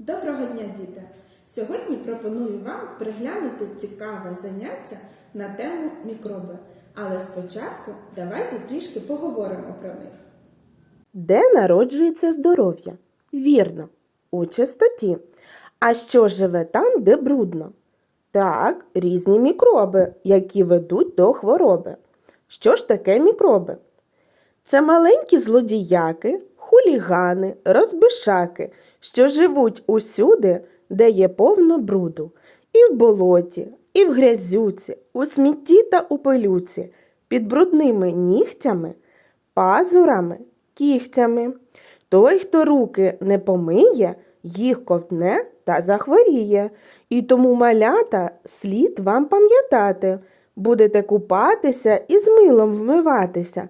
Доброго дня, діти! Сьогодні пропоную вам приглянути цікаве заняття на тему мікроби. Але спочатку давайте трішки поговоримо про них. Де народжується здоров'я? Вірно, у чистоті. А що живе там, де брудно? Так, різні мікроби, які ведуть до хвороби. Що ж таке мікроби? Це маленькі злодіяки, хулігани, розбишаки, що живуть усюди, де є повно бруду, і в болоті, і в грязюці, у смітті та у пилюці, під брудними нігтями, пазурами, кігтями. Той, хто руки не помиє, їх ковтне та захворіє. І тому малята слід вам пам'ятати, будете купатися і з милом вмиватися,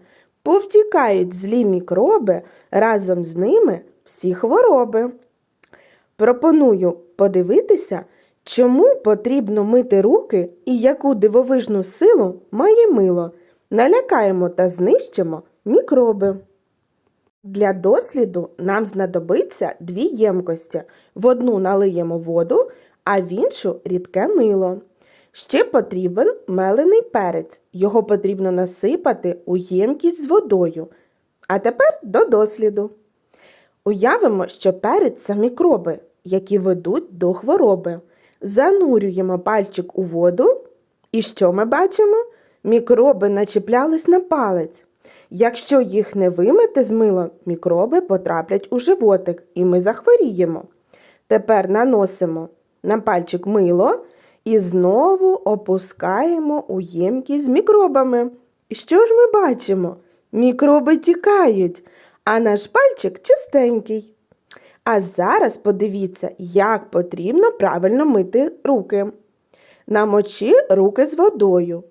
повтікають злі мікроби, разом з ними всі хвороби. Пропоную подивитися, чому потрібно мити руки і яку дивовижну силу має мило. Налякаємо та знищимо мікроби. Для досліду нам знадобиться дві ємкості. В одну налиємо воду, а в іншу рідке мило. Ще потрібен мелений перець. Його потрібно насипати у ємкість з водою. А тепер до досліду. Уявимо, що перець це мікроби, які ведуть до хвороби. Занурюємо пальчик у воду, і що ми бачимо? Мікроби начіплялись на палець. Якщо їх не вимити з милом, мікроби потраплять у животик, і ми захворіємо. Тепер наносимо на пальчик мило і знову опускаємо у ємкість з мікробами. І що ж ми бачимо? Мікроби тікають, а наш пальчик чистенький. А зараз подивіться, як потрібно правильно мити руки. Намочи руки з водою.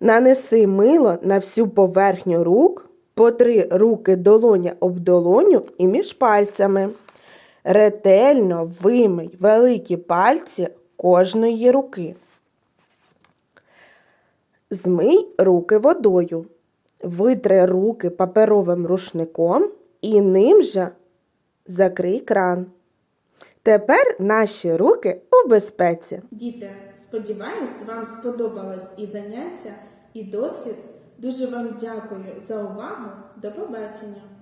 Нанеси мило на всю поверхню рук, потри руки долоня об долоню і між пальцями. Ретельно вимий великі пальці кожної руки. Змий руки водою. Витри руки паперовим рушником і ним же закрий кран. Тепер наші руки у безпеці. Діти, сподіваюсь, вам сподобалось і заняття, і досвід. Дуже вам дякую за увагу. До побачення!